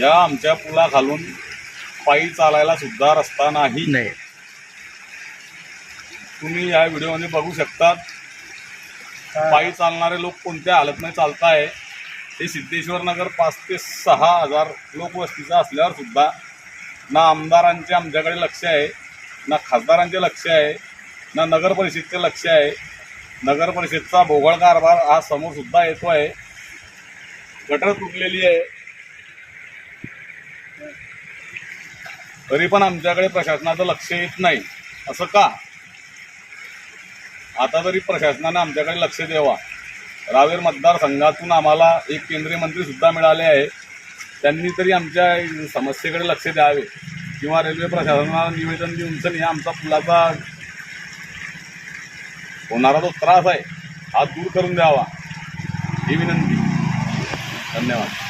या आमच्या पुला खालून पायी चालायला सुद्धा रस्ता नाही. नाही. तुम्ही या व्हिडिओमध्ये बघू शकतात. पायी चालणारे लोक कोणत्या हालतने चालताय हे सिद्धेश्वर नगर पाच ते सहा हजार लोकवस्तीचं असल्यावर सुद्धा ना आमदारांचे आमच्याकडे लक्ष आहे ना खासदारांचे लक्ष आहे ना नगर परिषदचे लक्ष आहे. नगर परिषदचा भोगळ कारभार हा समोर सुद्धा येतो आहे गटर तुटलेली आहे. तरी पण आमच्याकडे प्रशासनाचं लक्ष येत नाही. असं का? आता तरी प्रशासनानं आमच्याकडे लक्ष द्यावा. रावेर मतदारसंघातून आम्हाला एक केंद्रीय मंत्रीसुद्धा मिळाले आहे. त्यांनी तरी आमच्या समस्येकडे लक्ष द्यावे. किंवा रेल्वे प्रशासनाला निवेदन देऊन सर या आमचा पुलाचा होणारा जो त्रास आहे हा दूर करून द्यावा. ही विनंती. धन्यवाद.